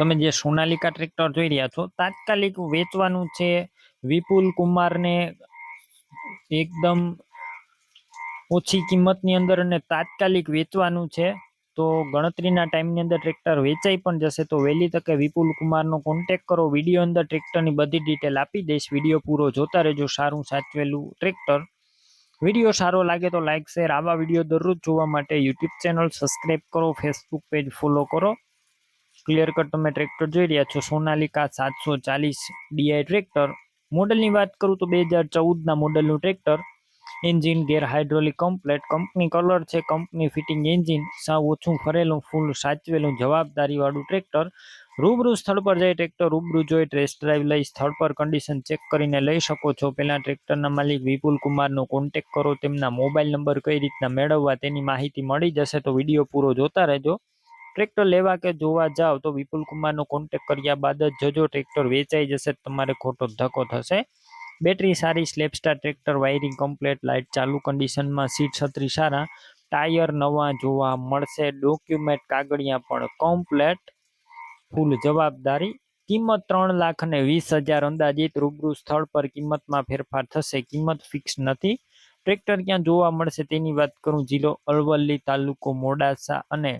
તમે જે સોનાલિકા ટ્રેક્ટર જોઈ રહ્યા છો, તાત્કાલિક વેચવાનું છે વિપુલ કુમારને એકદમ ઓછી કિંમતની અંદર અને તાત્કાલિક વેચવાનું છે. તો ગણતરીના ટાઈમની અંદર ટ્રેક્ટર વેચાઈ પણ જશે, તો વહેલી તકે વિપુલ કુમારનો કોન્ટેક કરો. વીડિયો અંદર ટ્રેક્ટરની બધી ડિટેલ આપી દઈશ. વીડિયો પૂરો જોતા રહેજો. સારું સાચવેલું ટ્રેક્ટર. વીડિયો સારો લાગે તો લાઇક શેર આવા વીડિયો દરરોજ જોવા માટે યુટ્યુબ ચેનલ સબસ્ક્રાઈબ કરો ફેસબુક પેજ ફોલો કરો. ક્લિયર કટ તમે ટ્રેક્ટર જોઈ રહ્યા છો. સોનાલિકા સાતસો ચાલીસ ડીઆઈ ટ્રેક્ટર મોડલની વાત કરું તો બે હજાર ચૌદના મોડલનું tractor engine gear hydraulic complete company colour છે. કંપની ફિટિંગ એન્જિન સાવ ઓછું ફરેલું ફૂલ સાચવેલું, જવાબદારીવાળું ટ્રેક્ટર રૂબરૂ સ્થળ પર જઈ ટ્રેક્ટર રૂબરૂ જોઈ ટેસ્ટ ડ્રાઈવ લઈ સ્થળ પર કન્ડિશન ચેક કરીને લઈ શકો છો. પહેલાં ટ્રેક્ટરના માલિક વિપુલ કુમારનો કોન્ટેક કરો. તેમના મોબાઈલ નંબર કઈ રીતના મેળવવા તેની માહિતી મળી જશે તો વીડિયો પૂરો જોતા રહેજો. ટ્રેક્ટર લેવા કે જોવા જાઓ તો વિપુલ કુમારનો કોન્ટેક કર્યા બાદ જ જજો ટ્રેક્ટર વેચાઈ જશે, તમારે ખોટો ધક્કો થશે. બેટરી સારી, સ્લેપસ્ટાર ટ્રેક્ટર વાયરિંગ કમ્પ્લેટ લાઇટ ચાલુ કન્ડિશનમાં સીટ છત્રી સારા, ટાયર નવા જોવા મળશે ડોક્યુમેન્ટ કાગળિયા પણ કમ્પ્લેટ ફૂલ જવાબદારી. કિંમત ત્રણ લાખ અને વીસ હજાર અંદાજિત, રૂબરૂ સ્થળ પર કિંમતમાં ફેરફાર થશે, કિંમત ફિક્સ નથી. ટ્રેક્ટર ક્યાં જોવા મળશે તેની વાત કરું, જિલ્લો અરવલ્લી તાલુકો મોડાસા અને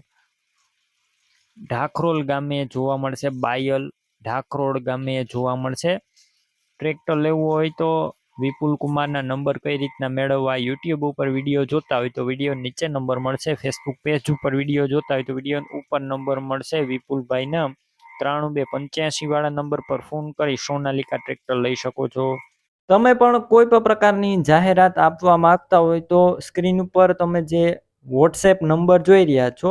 ઢાખરોલ ગામે જોવા મળશે, બાયલ ઢાખરોડ ગામે જોવા મળશે. ટ્રેક્ટર લેવું હોય તો વિપુલ કુમારના નંબર કઈ રીતના મેળવવા, યુટ્યુબ ઉપર વીડિયો જોતા હોય તો વીડિયો નીચે નંબર મળશે, ફેસબુક પેજ ઉપર વીડિયો જોતા હોય તો વીડિયો ઉપર નંબર મળશે. વિપુલભાઈના ત્રાણું બે પંચ્યાસી વાળા નંબર પર ફોન કરી સોનાલિકા ટ્રેક્ટર લઈ શકો છો. તમે પણ કોઈ પણ પ્રકારની જાહેરાત આપવા માંગતા હોય તો સ્ક્રીન ઉપર તમે જે વોટ્સએપ નંબર જોઈ રહ્યા છો